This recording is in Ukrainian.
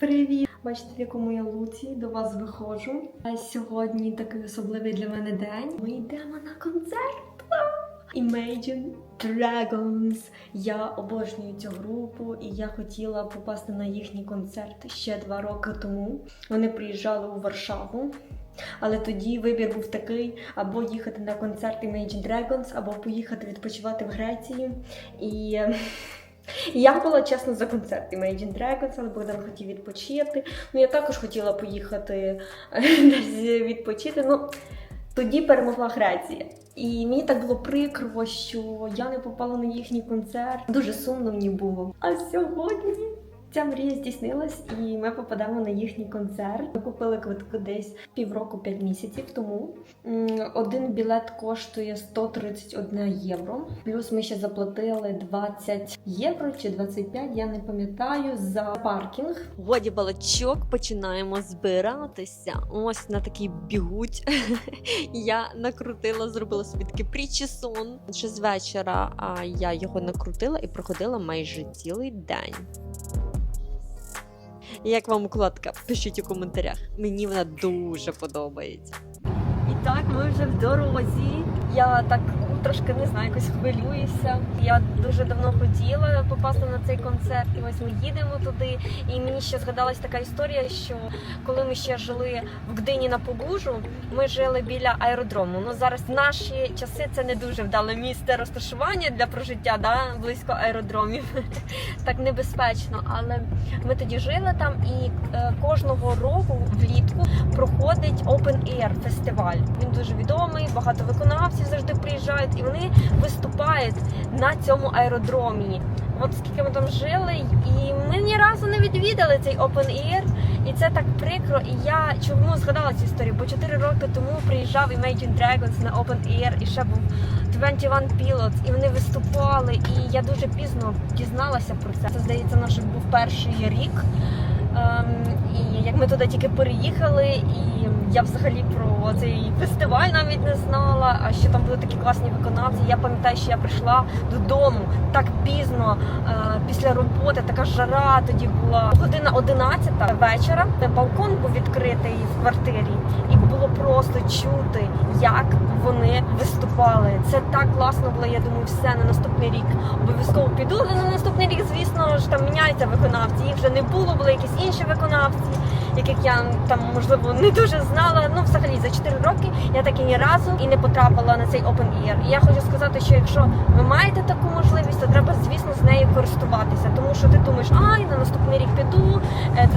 Привіт! Бачите, в якому я луці до вас виходжу. А сьогодні такий особливий для мене день. Ми йдемо на концерт. Imagine Dragons. Я обожнюю цю групу, і я хотіла попасти на їхній концерт ще два роки тому. Вони приїжджали у Варшаву. Але тоді вибір був такий: або їхати на концерт Imagine Dragons, або поїхати відпочивати в Греції. І я була чесно за концерт Imagine Dragons, але Богдан хотів відпочити. Ну я також хотіла поїхати е, десь відпочити. Ну тоді перемогла Греція. І мені так було прикро, що я не попала на їхній концерт. Дуже сумно мені було. А сьогодні ця мрія здійснилась, і ми попадемо на їхній концерт. Ми купили квитки десь півроку, п'ять місяців тому. Один білет коштує 131 євро. Плюс ми ще заплатили 20 євро чи 25, я не пам'ятаю, за паркінг. Годі балачок, починаємо збиратися. Ось на такий бігуть. я накрутила, зробила собі такий причесон. Ще з вечора я його накрутила і проходила майже цілий день. Як вам укладка? Пишіть у коментарях. Мені вона дуже подобається. І так, ми вже в дорозі. Я так трошки не знаю, якось хвилююся. Я дуже давно хотіла попасти на цей концерт. І ось ми їдемо туди. І мені ще згадалась така історія, що коли ми ще жили в Гдині на Побужу, ми жили біля аеродрому. Ну зараз наші часи це не дуже вдале місце розташування для прожиття, да, близько аеродромів. так небезпечно. Але ми тоді жили там, і е, кожного року влітку проходить Open Air фестиваль. Він дуже відомий, багато виконавців завжди приїжджають, і вони виступають на цьому аеродромі. От скільки ми там жили, і ми ні разу не відвідали цей Open Air, і це так прикро. І я чому згадала цю історію? Бо 4 роки тому приїжджав Imagine Dragons на Open Air, і ще був 21 Pilots, і вони виступали. І я дуже пізно дізналася про це. Це здається, наш був перший рік. Ми туди тільки переїхали, і я взагалі цей фестиваль навіть не знала, а що там були такі класні виконавці. Я пам'ятаю, що я прийшла додому так пізно е, після роботи, така жара тоді була година 11 вечора. Балкон був відкритий в квартирі, і було просто чути, як вони виступали. Це так класно було. Я думаю, все на наступний рік обов'язково піду. Але на наступний рік, звісно ж, там міняються виконавці. Їх вже не було, були якісь інші виконавці, яких я там можливо не дуже знала. Ну, взагалі, за 4 роки я так і ні разу і не потрапила на цей Open Air. І я хочу сказати, що якщо ви маєте таку можливість, то треба, звісно, з нею користуватися, тому що ти думаєш, ай, на наступний рік піду. е,